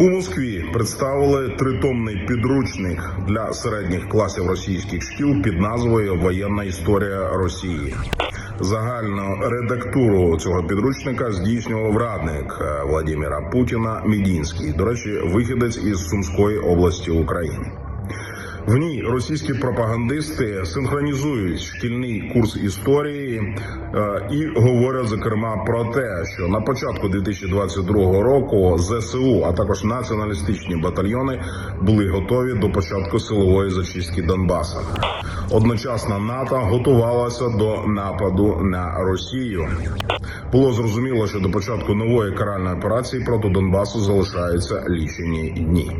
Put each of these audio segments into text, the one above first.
У Москві представили тритомний підручник для середніх класів російських шкіл під назвою Воєнна історія Росії. Загальну редактуру цього підручника здійснював радник е, Владимира Путіна Мідінський. До речі, вихідець із Сумської області України. В ній російські пропагандисти синхронізують шкільний курс історії е, і говорять зокрема про те, що на початку 2022 року ЗСУ, а також націоналістичні батальйони були готові до початку силової зачистки Донбаса. Одночасно НАТО готувалося до нападу на Росію. Було зрозуміло, що до початку нової каральної операції проти Донбасу залишаються лічені дні.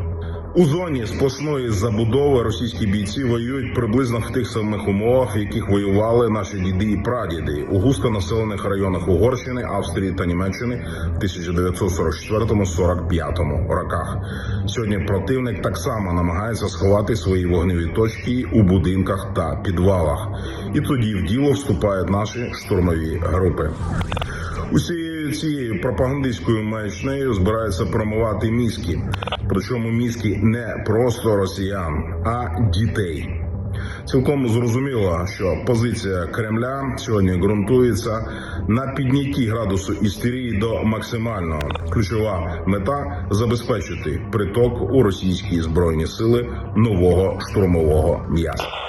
У зоні сплошної забудови російські бійці воюють приблизно в тих самих умовах, в яких воювали наші діди і прадіди у густонаселених районах Угорщини, Австрії та Німеччини в 1944-45 роках. Сьогодні противник так само намагається сховати свої вогневі точки у будинках та підвалах, і тоді в діло вступають наші штурмові групи. Усією цією пропагандистською маячнею збираються промивати мізки. Причому мізки не просто росіян, а дітей. Цілком зрозуміло, що позиція Кремля сьогодні ґрунтується на піднятті градусу істерії до максимального. Ключова мета забезпечити приток у російські збройні сили нового штурмового м'яса.